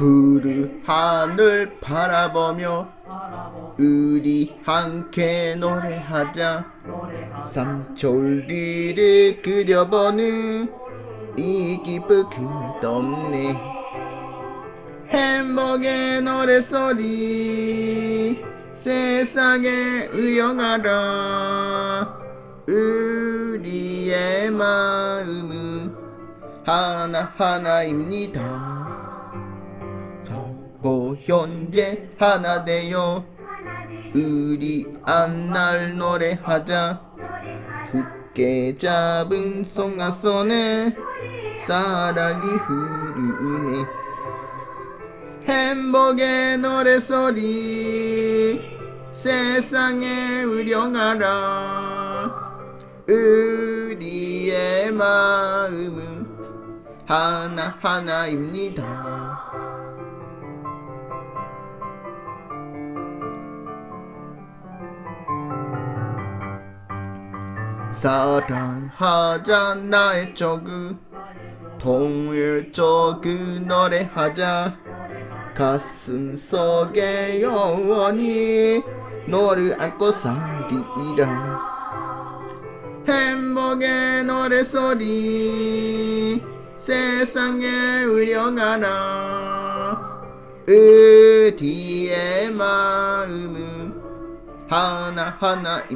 푸르 하늘 바라보며 바라보 우리 함께 노래하자. 삼천리를 그려보는 이 기쁨 끝없네. 행복의 노래소리 세상에 의영하라. 우리의 마음은 하나하나입니다. 고 현재 하나 되어 우리 앞날 노래하자. 굳게 잡은 송아손에 사랑이 흐르네. 행복의 노래소리 세상에 우령하라. 우리의 마음은 하나하나입니다 사랑하자 나의 조그 동일 조그 노래하자. 가슴 속에 영원히 너를 안고 살리라. 행복의 노래소리 세상에 우령하라 우리의 마음은 하나하나입니다